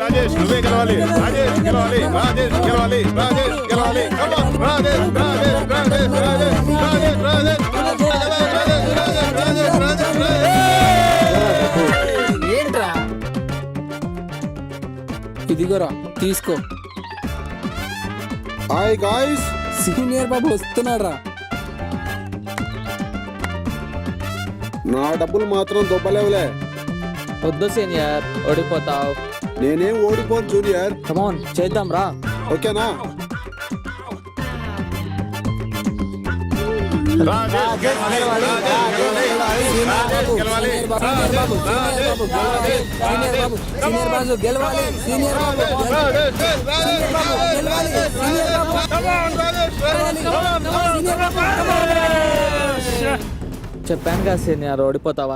రాజేష్ నువ్వే గెలవాలి. రాజేష్ గెలవాలి. రాజేష్ గెలవాలి. రాజేష్ గెలవాలి. రాజేష్ రాజేష్ రాజేష్ రాజేష్ రాజేష్ రాజేష్. ఇదిగోరా తీసుకో. హాయ్ గాయ్స్ సీనియర్ బాబు వస్తున్నాడ్రా. నా డబ్బులు మాత్రం దొబ్బలేవులే. వద్దు సీనియర్ ఓడిపోతావు. నేనేం ఓడిపోను జూనియర్. కమాన్ చేద్దాం రా. ఓకేనా? చెప్పాను కదా సీనియర్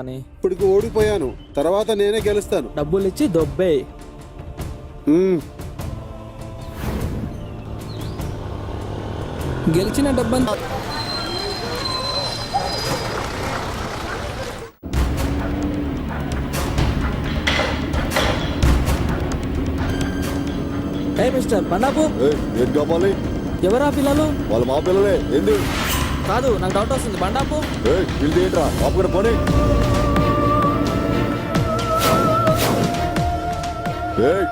అని. ఇప్పుడు ఓడిపోయాను. తర్వాత నేనే గెలుస్తాను. డబ్బులు ఇచ్చి దొబ్బేయి. గెలిచిన డబ్బంతా ఏ మిస్టర్ బండాపు. ఏయ్, ఏం కావాలి? ఎవరా పిల్లలు? వాళ్ళు మా పిల్లలే ఏంది? కాదు నాకు డౌట్ వస్తుంది. బండాపు. ఏయ్, వీళ్ళది ఏంట్రా పోనీ. ఏయ్,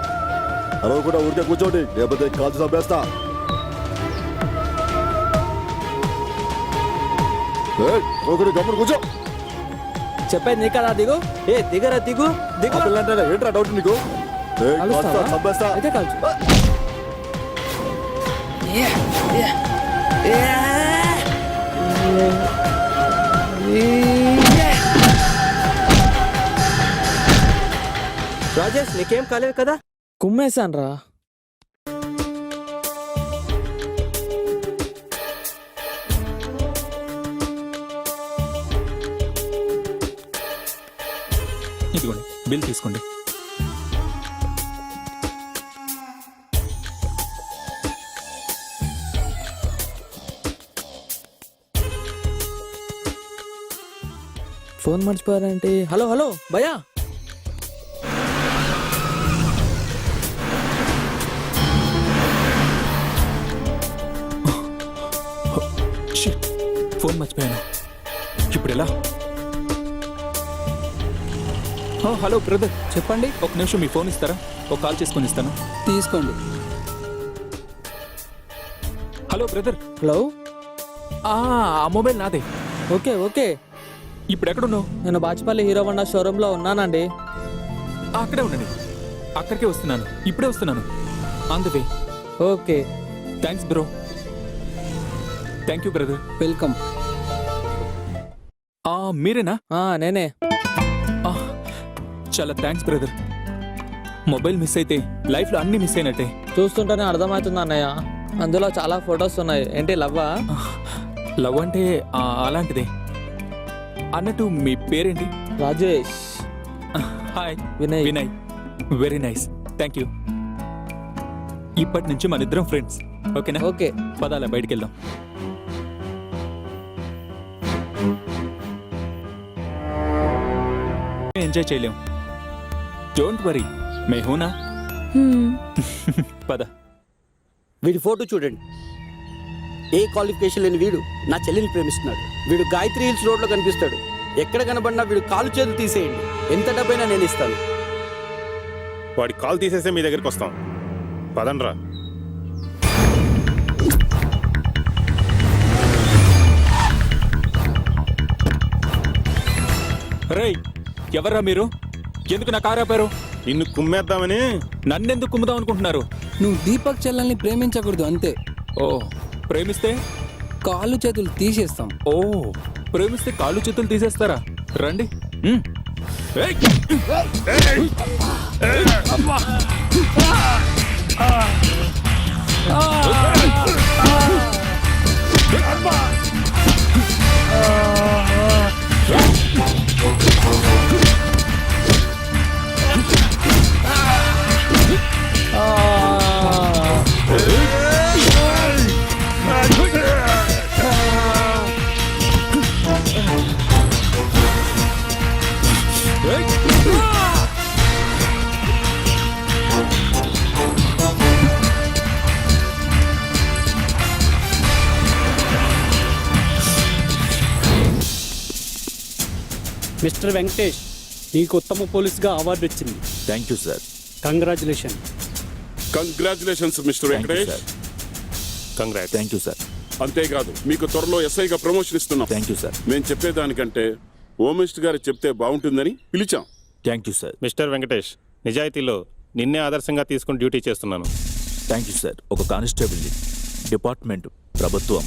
అరవకుండా ఊరికే కూర్చోండి లేకపోతే కాల్చి చంపేస్తా అరవకుండా గమ్మున కూర్చో చెప్పేది నీ కదా దిగు ఏ దిగరా దిగు దిగు పిల్లంటే ఏంట్రా డౌట్ నీకు చంపేస్తా అయితే కాల్చు రాజేష్ నీకేం కాలేదు కదా కుమ్మేశాను రా ఇదిగోండి బిల్ తీసుకోండి. ఫోన్ మర్చిపోయారంటే? హలో హలో భయా హలో బ్రదర్ చెప్పండి. ఒక నిమిషం మీ ఫోన్ ఇస్తారా? ఒక కాల్ చేసుకొని ఇస్తాను. తీసుకోండి. Hello brother hello? ఆ మొబైల్ నాదే. Okay okay. ఇప్పుడు ఎక్కడున్నావు? నేను బాచుపల్లి హీరో హోండా షోరూంలో ఉన్నానండి. అక్కడే ఉండండి. అక్కడికే వస్తున్నాను. ఇప్పుడే వస్తున్నాను. On the way. Okay. Thanks bro thank you brother welcome మీరేనా? నేనే. చాలా థ్యాంక్స్ బ్రదర్ మొబైల్ మిస్ అయితే లైఫ్లో అన్నీ మిస్ అయినట్టే. చూస్తుంటేనే అర్థమవుతుంది అన్నయ్య. అందులో చాలా ఫొటోస్ ఉన్నాయి. ఏంటి లవ్వా? లవ్ అంటే ఆ, అలాంటిదే. అన్నట్టు మీ పేరేంటి? Rajesh. Hi Vinay. Vinay. Very nice thank you ఇప్పటి నుంచి మన ఇద్దరం ఫ్రెండ్స్ ఓకేనా ఓకే పదాల బయటికి వెళ్దాం ఎంజాయ్ చేయలేం. డోంట్ వరీ మే హూనా పద. వీడి ఫోటో చూడండి. ఏ క్వాలిఫికేషన్ లేని వీడు నా చెల్లిని ప్రేమిస్తున్నాడు. వీడు గాయత్రి హిల్స్ రోడ్లో కనిపిస్తాడు. ఎక్కడ కనబడినా వీడు కాలు చేతులు తీసేయండి. ఎంత డబ్బైనా నేను ఇస్తాను. వాడి కాల్ తీసేస్తే మీ దగ్గరికి వస్తాం. పదండ్రా. రేయ్ ఎవర్రా మీరు? ఎందుకు నా కారు ఆపారు? నిన్ను కుమ్మేద్దామని. నన్నెందుకు కుమ్ముదాం అనుకుంటున్నారు? నువ్వు దీపక్ చెల్లెల్ని ప్రేమించకూడదు అంతే. ఓ ప్రేమిస్తే? కాళ్ళు చేతులు తీసేస్తాం. ఓ ప్రేమిస్తే కాళ్ళు చేతులు తీసేస్తారా? రండి. మ్. ఏయ్! ఏయ్! మిస్టర్ వెంకటేష్ నీకు ఉత్తమ పోలీసుగా అవార్డు వచ్చింది. Thank you sir congratulation congratulations mister Venkatesh congrats thank you sir అంతేకాదు మీకు త్వరలో ఎస్ఐగా ప్రమోషన్ ఇస్తున్నాం. థ్యాంక్ యూ సార్ మేము చెప్పేదానికంటే మినిస్టర్ గారు చెప్తే బాగుంటుందని పిలిచాం. Thank you sir mister Venkatesh నిజాయితీలో నిన్నే ఆదర్శంగా తీసుకుని డ్యూటీ చేస్తున్నాను. థ్యాంక్ యూ సార్ ఒక కానిస్టేబుల్ని డిపార్ట్మెంట్ ప్రభుత్వం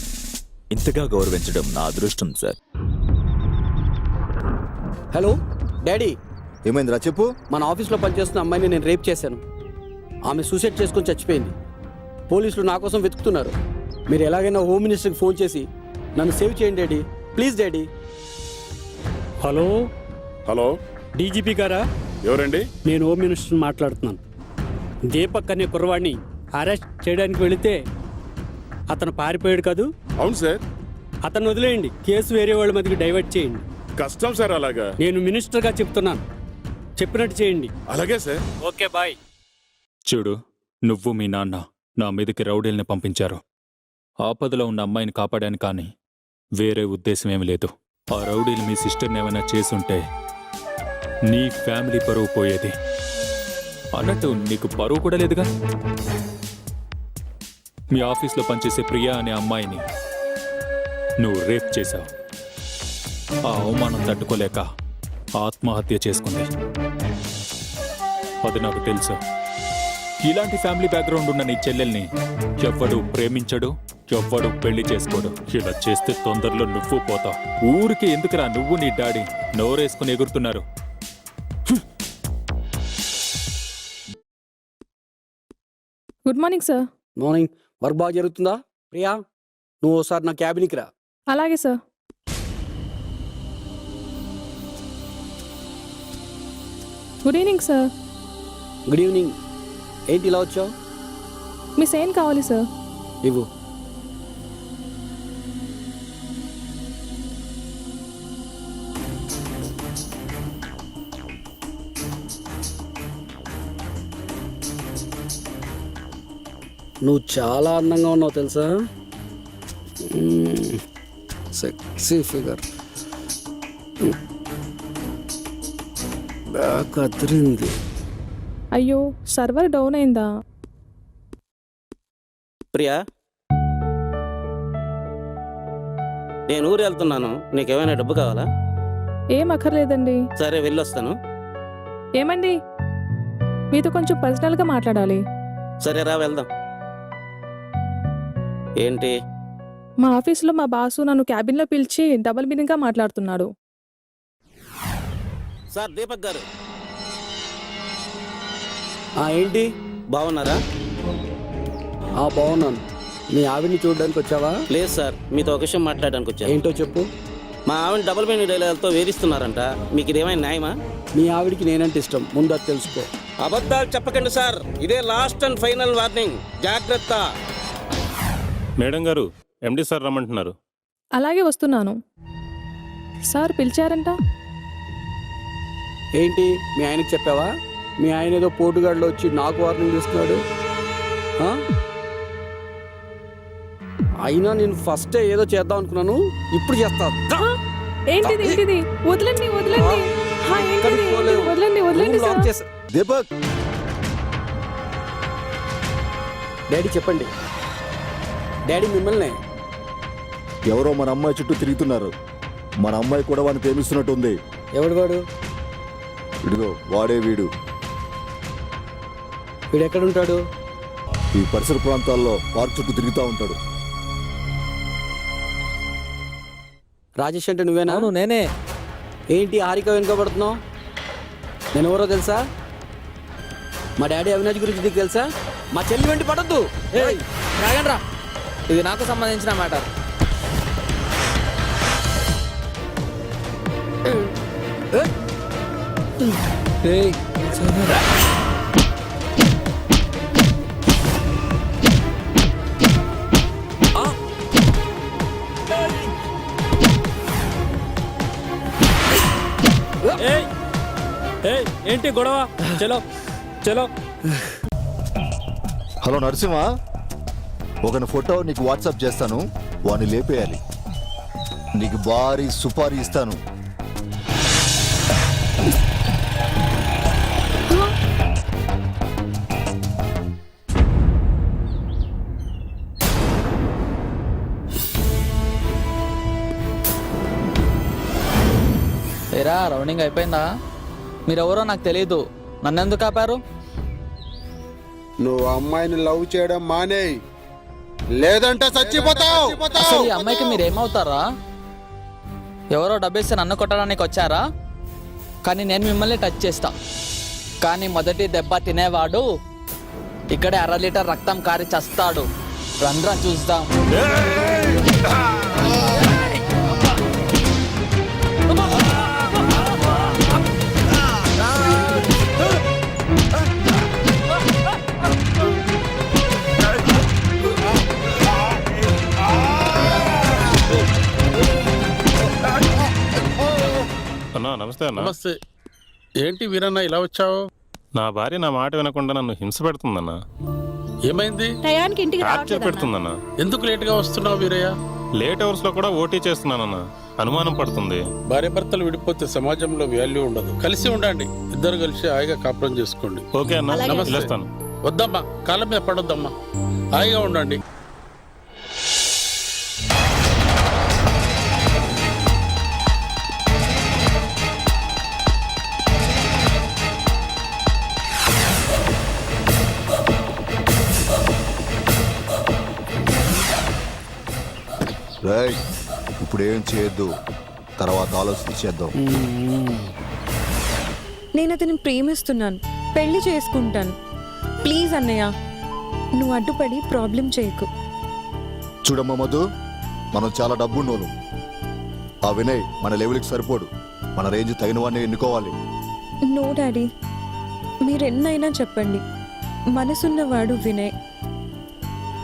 ఇంతగా గౌరవించడం నా అదృష్టం సార్ హలో డాడీ. ఏమైందిరా చెప్పు. మన ఆఫీస్లో పనిచేస్తున్న అమ్మాయిని నేను రేప్ చేశాను. ఆమె సూసైడ్ చేసుకొని చచ్చిపోయింది. పోలీసులు నా కోసం వెతుకుతున్నారు. మీరు ఎలాగైనా హోమ్ మినిస్టర్కి ఫోన్ చేసి నన్ను సేవ్ చేయండి daddy. Please daddy. Hello? Hello? DGP గారా? ఎవరండి? నేను హోమ్ మినిస్టర్ మాట్లాడుతున్నాను. దీపక్ అనే కుర్రవాడిని అరెస్ట్ చేయడానికి వెళితే అతను పారిపోయాడు కాదు. అవును సార్. అతను వదిలేయండి. కేసు వేరే వాళ్ళ మీదకి డైవర్ట్ చేయండి. కష్టం సార్ అలాగా. నేను మినిస్టర్గా చెప్తున్నాను. చెప్పినట్టు చేయండి. అలాగే సార్. Okay bye. చూడు నువ్వు మీ నాన్న నా మీదకి రౌడీల్ని పంపించారు. ఆపదలో ఉన్న అమ్మాయిని కాపాడాను కానీ వేరే ఉద్దేశం ఏమి లేదు. ఆ రౌడీలు మీ సిస్టర్ని ఏమైనా చేసుంటే నీ ఫ్యామిలీ పరువు పోయేది. అన్నట్టు నీకు పరువు కూడా లేదుగా? మీ ఆఫీస్లో పనిచేసే ప్రియా అనే అమ్మాయిని నువ్వు రేప్ చేశావు. ఆ అవమానం తట్టుకోలేక ఆత్మహత్య చేసుకుంది. అది నాకు తెలుసు. ఇలాంటి ఫ్యామిలీ బ్యాక్గ్రౌండ్ ఉన్న నీ చెల్లెల్ని ఎవ్వడు ప్రేమించడు ఎవ్వడు పెళ్ళి చేసుకోడు. ఇలా చేస్తే తొందరలో నువ్వు పోతావు ఊరికి ఎందుకురా నువ్వు నీ డాడీ నోరేసుకుని ఎగురుతున్నారు? Good morning sir. Morning. Work బాగా జరుగుతుందా? ప్రియా నువ్వు ఒకసారి నా క్యాబిన్కి రా. అలాగే sir. Good evening sir good evening ఏంటి ఇలా వచ్చావు? మీ సైన్ కావాలి సార్ ఇవ్వు. నువ్వు చాలా అందంగా ఉన్నావు తెలుసా? సెక్సీ ఫిగర్ అదిరింది అయ్యో సర్వర్ డౌన్ అయిందా? ప్రియా నేను ఊరు వెళ్తున్నాను. నీకేమైనా డబ్బు కావాలా? ఏం అక్కర్లేదండి. సరే వెళ్ళొస్తాను. ఏమండి? మీతో కొంచెం పర్సనల్గా మాట్లాడాలి. సరే రా వెళ్దాం. ఏంటి? మా ఆఫీస్లో మా బాసు నన్ను క్యాబిన్లో పిలిచి డబల్ మీనింగ్గా మాట్లాడుతున్నాడు. సార్ దీపక్ గారు. ఆ, ఏంటి? బాగున్నారా? ఆ బాగున్నాను. మీ ఆవిడ్ని చూడడానికి వచ్చావా? లేదు సార్ మీతో ఒక విషయం మాట్లాడడానికి వచ్చాను. ఏంటో చెప్పు. మా ఆవిడ డబుల్ మీనింగ్ డైలాగులతో వేధిస్తున్నారంట. మీకు ఇదేమైనా న్యాయమా? మీ ఆవిడికి నేనంటే ఇష్టం. ముందు అది తెలుసుకో. అబద్ధాలు చెప్పకండి సార్. ఇదే లాస్ట్ అండ్ ఫైనల్ వార్నింగ్. జాగ్రత్త. మేడం గారు ఎండి సార్ రమ్మంటున్నారు. అలాగే వస్తున్నాను. సార్ పిలిచారంట. ఏంటి? మీ ఆయనకి చెప్పావా? మీ ఆయన ఏదో పోటుగాడులో వచ్చి నాకు వార్నింగ్ ఇస్తున్నాడు ఆ? అయినా నేను ఫస్టే ఏదో చేద్దాం అనుకున్నాను. ఇప్పుడు చేస్తా! ఏంటిది వదలండి వదలండి. వదలండి వదలండి. దీపక్! డాడీ చెప్పండి. డాడీ మిమ్మల్ని. ఎవరో మన అమ్మాయి చుట్టూ తిరుగుతున్నారు. మన అమ్మాయి కూడా వాడిని ప్రేమిస్తున్నట్టుంది. ఎవడు వాడు? ఇదిగో వాడే వీడు. వీడు ఎక్కడుంటాడు ఈ పరిసర ప్రాంతాల్లో పార్క్ చుట్టూ తిరుగుతూ ఉంటాడు. రాజేష్ అంటే నువ్వేనా? అవును నేనే. ఏంటి హారిక వెనుకబడుతున్నావు? నేను ఎవరో తెలుసా? మా డాడీ అవినాష్ గురించి నీకు తెలుసా? మా చెల్లి వెంట పడద్దు. ఏయ్, రాగండ్రా ఇది నాకు సంబంధించిన మ్యాటర్. ఏంటి గొడవ? చలో చలో. హలో నరసింహ ఒకని ఫోటో నీకు వాట్సాప్ చేస్తాను వాడిని లేపేయాలి. నీకు భారీ సుపారీ ఇస్తాను. ఏరా రౌండింగ్ అయిపోయిందా? మీరెవరో నాకు తెలియదు నన్ను ఎందుకు ఆపారు? నువ్వు అమ్మాయిని లవ్ చేయడం మానేయ్ లేదంటే చచ్చిపోతావు. అసలు ఈ అమ్మాయికి మీరు ఏమవుతారా ఎవరో డబ్బేస్తే నన్ను కొట్టడానికి వచ్చారా? కానీ నేను మిమ్మల్ని టచ్ చేస్తా. కానీ మొదటి దెబ్బ తినేవాడు ఇక్కడే అర లీటర్ రక్తం కారి చస్తాడు. రంధ్రా చూద్దాం. నమస్తే అన్న. నమస్తే. ఏంటి వీరన్న ఇలా వచ్చావు? నా భార్య నా మాట వినకుండా నన్ను హింస పెడుతుందన్న. ఏమైంది? టయానికి ఇంటికి టార్చర్ పెడుతుందన్న. ఎందుకు లేట్గా వస్తున్నావు వీరయ్య? లేట్ అవర్స్లో కూడా ఓటీ చేస్తున్నానన్న. అనుమానం పడుతుంది. భార్య భర్తలు విడిపోతే సమాజంలో వాల్యూ ఉండదు. కలిసి ఉండండి. ఇద్దరు కలిసి హాయిగా కాపురం చేసుకోండి. ఓకే అన్న. నమస్తే. వెళ్ళొస్తాను. వద్దమ్మా. కాళ్ళ మీద పడొద్దమ్మా. హాయిగా ఉండండి. ఇప్పుడు ఏం చేయొద్దు. తర్వాత ఆలోచించేద్దాం నేను అతన్ని ప్రేమిస్తున్నాను. పెళ్ళి చేసుకుంటాను. ప్లీజ్ అన్నయ్య నువ్వు అడ్డుపడి ప్రాబ్లం చేయకు. చూడమ్మ మధు మనం చాలా డబ్బున్నోళ్ళు. ఆ వినయ్ మన లెవెల్కి సరిపోడు. మన రేంజ్ తగిన వాడిని ఎన్నుకోవాలి. నో డాడీ మీరెన్నైనా చెప్పండి. మనసున్నవాడు వినయ్.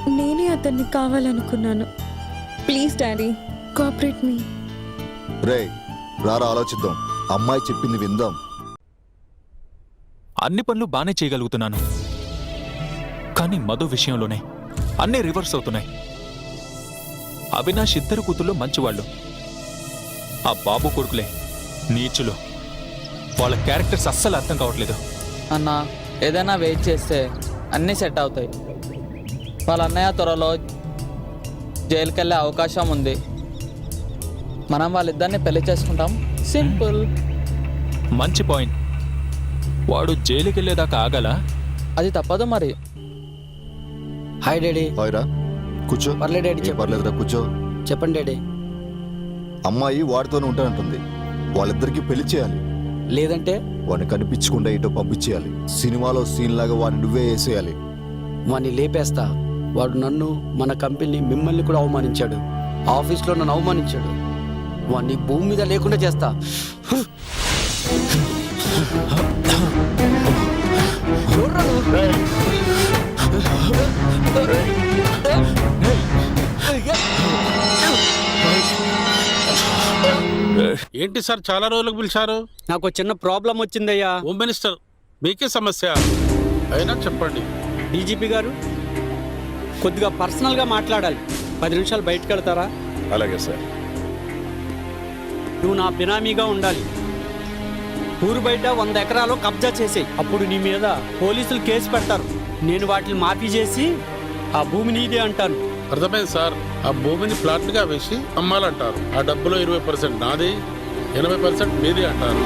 నేనే అతన్ని కావాలనుకున్నాను. Please daddy. కోఆపరేట్ మీ రే రారా ఆలోచిద్దాం. అమ్మాయి చెప్పింది విందాం. అన్ని పనులు బానే చేయగలుగుతున్నాను. కానీ మధు విషయంలోనే అన్నీ రివర్స్ అవుతున్నాయి. అవినాష్ ఇద్దరు కూతుళ్ళు మంచివాళ్ళు. ఆ బాబు కొడుకులే నీచులు. వాళ్ళ క్యారెక్టర్స్ అస్సలు అర్థం కావట్లేదు. అన్న ఏదైనా వెయిట్ చేస్తే అన్నీ సెట్ అవుతాయి. వాళ్ళ అన్నయ్య త్వరలో జైలుకి వెళ్ళే అవకాశం ఉంది. మనం వాళ్ళిద్దరిని పెళ్ళి చేసుకుంటాం. సింపుల్. మంచి పాయింట్. వాడు జైలుకి వెళ్ళేదాకా ఆగలా? అది తప్పదు మరి. Hi daddy. హాయ్ రా. కూర్చో. పర్లేదు డాడీ ఏం చెప్పండి. పర్లేదురా కూర్చో. చెప్పండి డాడీ. అమ్మాయి వాడితోనే ఉంటానంటుంది. వాళ్ళిద్దరికి పెళ్ళి చేయాలి. లేదంటే? వాడిని కనిపించకుండా ఇటో పంపించేయాలి. సినిమాలో సీన్ లాగా వాడిని నువ్వే వేసేయాలి. వాడిని లేపేస్తా. వాడు నన్ను మన కంపెనీ మిమ్మల్ని కూడా అవమానించాడు. ఆఫీస్లో నన్ను అవమానించాడు. వాడిని భూమి మీద లేకుండా చేస్తా? ఏంటి సార్ చాలా రోజులకు పిలిచారు? నాకు ఒక చిన్న ప్రాబ్లం వచ్చిందయ్యా. హోమ్ మినిస్టర్ మీకే సమస్య. అయినా చెప్పండి. డీజీపీ గారు కొద్దిగా పర్సనల్గా మాట్లాడాలి. పది నిమిషాలు బయటకు వెళ్తారా? అలాగే సార్. నువ్వు నా బినామీగా ఉండాలి. ఊరు బయట వంద ఎకరాలు కబ్జా చేసేయి. అప్పుడు నీ మీద పోలీసులు కేసు పెడతారు. నేను వాటిని మాఫీ చేసి ఆ భూమి నీదే అంటాను. అర్థమైంది సార్. ఆ భూమిని ప్లాట్లుగా వేసి అమ్మాలంటారు. ఆ డబ్బులో ఇరవై పర్సెంట్ నాది ఎనభై పర్సెంట్ మీది అంటారు.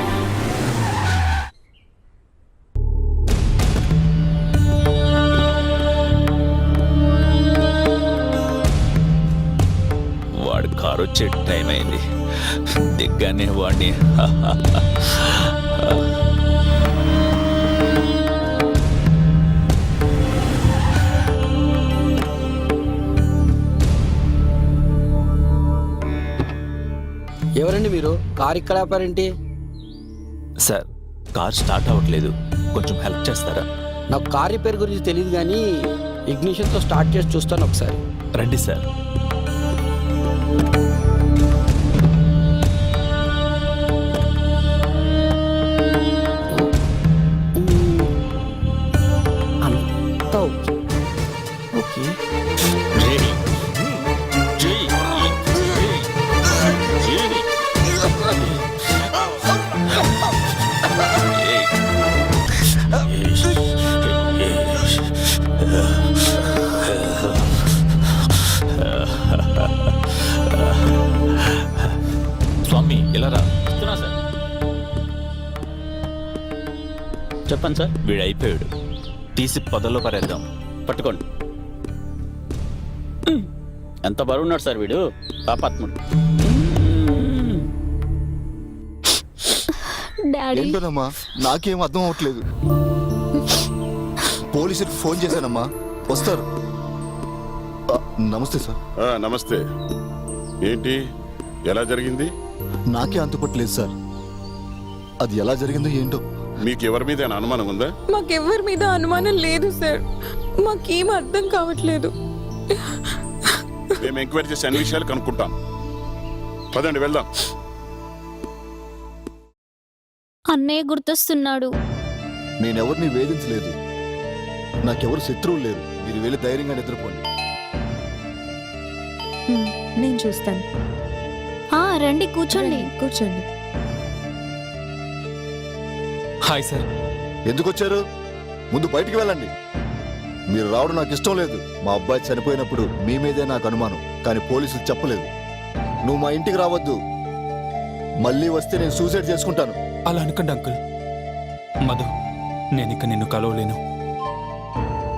వాడు కారు వచ్చే టైం అయింది. దిగ్గానే వాడిని ఎవరండి మీరు? కారు ఇక్కడ ఆపారేంటి సార్ కార్ స్టార్ట్ అవ్వట్లేదు. కొంచెం హెల్ప్ చేస్తారా? నాకు కార్ రిపేర్ గురించి తెలియదు కానీ ఇగ్నిషన్తో స్టార్ట్ చేసి చూస్తాను ఒకసారి. రండి సార్. స్వామి ఇలా రా. సార్. చెప్పండి సార్. వీడు అయిపోయాడు తీసి పదల్లో పరేద్దాం. పట్టుకోండి. ఎంత బరువు ఉన్నాడు సార్ వీడు? పాపాత్ముడు. డాడీ. ఏంటోనమ్మా? నాకేం అర్థం అవ్వట్లేదు. పోలీసులకు ఫోన్ చేశానమ్మా వస్తారు. ఆ, నమస్తే సార్. ఆ, నమస్తే. ఏంటి? ఎలా జరిగింది? నాకే అంతుపట్టలేదు సార్. అది ఎలా జరిగిందో ఏంటో. మీకు ఎవరి మీద అనుమానం ఉందా? మాకెవ్వరి మీద అనుమానం లేదు సార్. మాకేం అర్థం కావట్లేదు. మేము ఎంక్వైరీ చేసి అన్ని విషయాలు కనుక్కుంటాం. పదండి వెళ్దాం. అన్నయ్య గుర్తొస్తున్నాడు. నేనెవరిని వేధించలేదు. నాకెవరు శత్రువులు లేరు. మీరు వెళ్ళి ధైర్యంగా నిద్రపోండి. నేను చూస్తాను. రండి కూర్చోండి. కూర్చోండి. Hi sir. ఎందుకు వచ్చారు ముందు బయటికి వెళ్ళండి. మీరు రావడం నాకు ఇష్టం లేదు. మా అబ్బాయి చనిపోయినప్పుడు మీ మీదే నాకు అనుమానం కానీ పోలీసులు చెప్పలేదు. నువ్వు మా ఇంటికి రావద్దు. మళ్ళీ వస్తే నేను సూసైడ్ చేసుకుంటాను. అలా అనకండి అంకుల్. మధు నేను ఇక నిన్ను కలవలేను.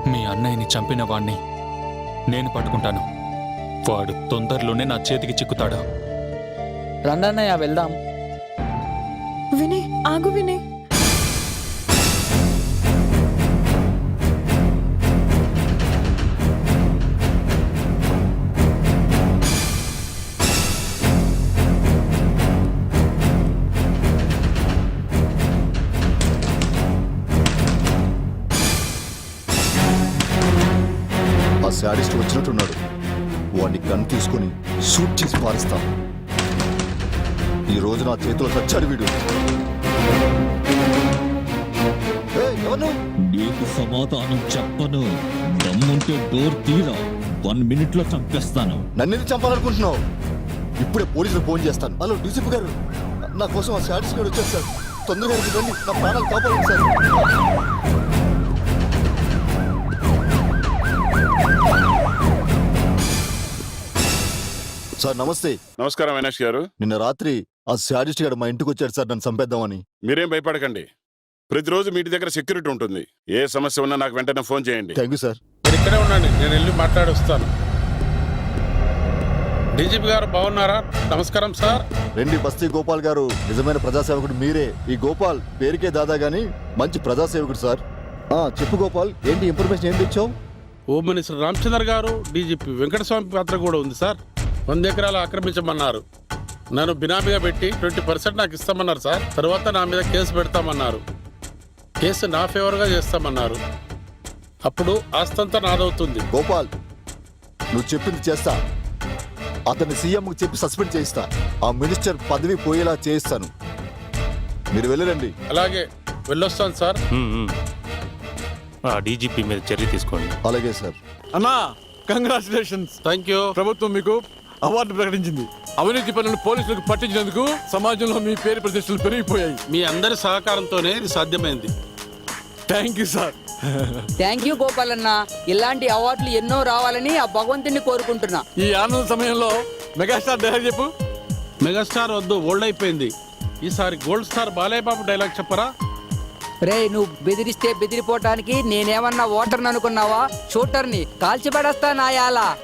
మీ అన్నయ్యని చంపిన వాణ్ణి నేను పట్టుకుంటాను. వాడు తొందరలోనే నా చేతికి చిక్కుతాడు. రండన్నయ్య వెళ్దాం. వినయ్ ఆగు వినయ్. శాడిస్ట్ వచ్చినట్టున్నాడు. వాడిని గన్ తీసుకొని షూట్ చేసి పారిస్తాం. ఈ రోజు నా చేతిలో చచ్చాడు వీడు? నీకు సమాధానం చెప్పను. దమ్ముంటే డోర్ తీరా. వన్ మినిట్లో చంపేస్తాను నన్నెందుకు చంపాలనుకుంటున్నావు? ఇప్పుడే పోలీసులు ఫోన్ చేస్తాను. హలో డీసీపీ గారు. నా కోసం ఆ శాడిస్ట్ గారు వచ్చారు సార్. తొందరగా రండి నా ప్రాణాలు కాపాడండి సార్. సార్ నమస్తే. నమస్కారం అవినాష్ గారు. నిన్న రాత్రి ఆ శాడిస్ట్ గారు మా ఇంటికి వచ్చాడు సార్ నన్ను చంపేద్దామని. మీరేం భయపడకండి. ప్రతిరోజు మీ ఇంటి దగ్గర సెక్యూరిటీ ఉంటుంది. ఏ సమస్య ఉన్నా నాకు వెంటనే ఫోన్ చేయండి. Thank you sir. మీరు ఇక్కడే ఉండండి నేను వెళ్ళి మాట్లాడొస్తాను డీజీపీ గారు బాగున్నారా? నమస్కారం సార్. రెండి బస్తీ గోపాల్ గారు. నిజమైన ప్రజాసేవకుడు మీరే. ఈ గోపాల్ పేరుకే దాదా గాని మంచి ప్రజాసేవకుడు సార్. ఆ చెప్పు గోపాల్ ఏంటి ఇన్ఫర్మేషన్ ఏం తెచ్చావు? హోమ్ మినిస్టర్ రామచంద్ర గారు డీజీపీ వెంకటస్వామి పాత్ర కూడా ఉంది సార్. వంద ఎకరాలు ఆక్రమించమన్నారు. నన్ను బినామీగా పెట్టి ట్వంటీ పర్సెంట్ నాకు ఇస్తామన్నారు సార్. తర్వాత నా మీద కేసు పెడతామన్నారు. కేసు నా ఫేవర్గా చేస్తామన్నారు. అప్పుడు ఆస్తంతా నాదవుతుంది. గోపాల్ నువ్వు చెప్పింది చేస్తా. అతన్ని సీఎంకు చెప్పి సస్పెండ్ చేయిస్తా. ఆ మినిస్టర్ పదవి పోయేలా చేయిస్తాను. మీరు వెళ్ళరండి. అలాగే వెళ్ళొస్తాను సార్. ఆ డీజీపీ మీద చర్య తీసుకోండి. అలాగే సార్. అన్నా కంగ్రాచులేషన్స్ థ్యాంక్ యూ ప్రభుత్వం మీకు అవార్డు ప్రకటించింది. అవినీతి పనులను పోలీసులకు పట్టించినందుకు సమాజంలో మీ పేరు ప్రతిష్టలు పెరిగిపోయాయి. మీ అందరి సహకారంతోనే ఇది సాధ్యమైంది. Thank you sir thank you గోపాలన్న ఇలాంటి అవార్డులు ఎన్నో రావాలని ఆ భగవంతుని కోరుకుంటున్నా. ఈ ఆనంద సమయంలో మెగాస్టార్ డైలాగ్ చెప్పు. మెగాస్టార్ వద్దు ఓల్డ్ అయిపోయింది. ఈసారి gold star Balayya Babu dialogue చెప్పరా? రే నువ్వు బెదిరిస్తే బెదిరిపోవటానికి నేనేమన్నా ఓటర్ని అనుకున్నావా? షూటర్ని కాల్చిపడేస్తా నాయాలా?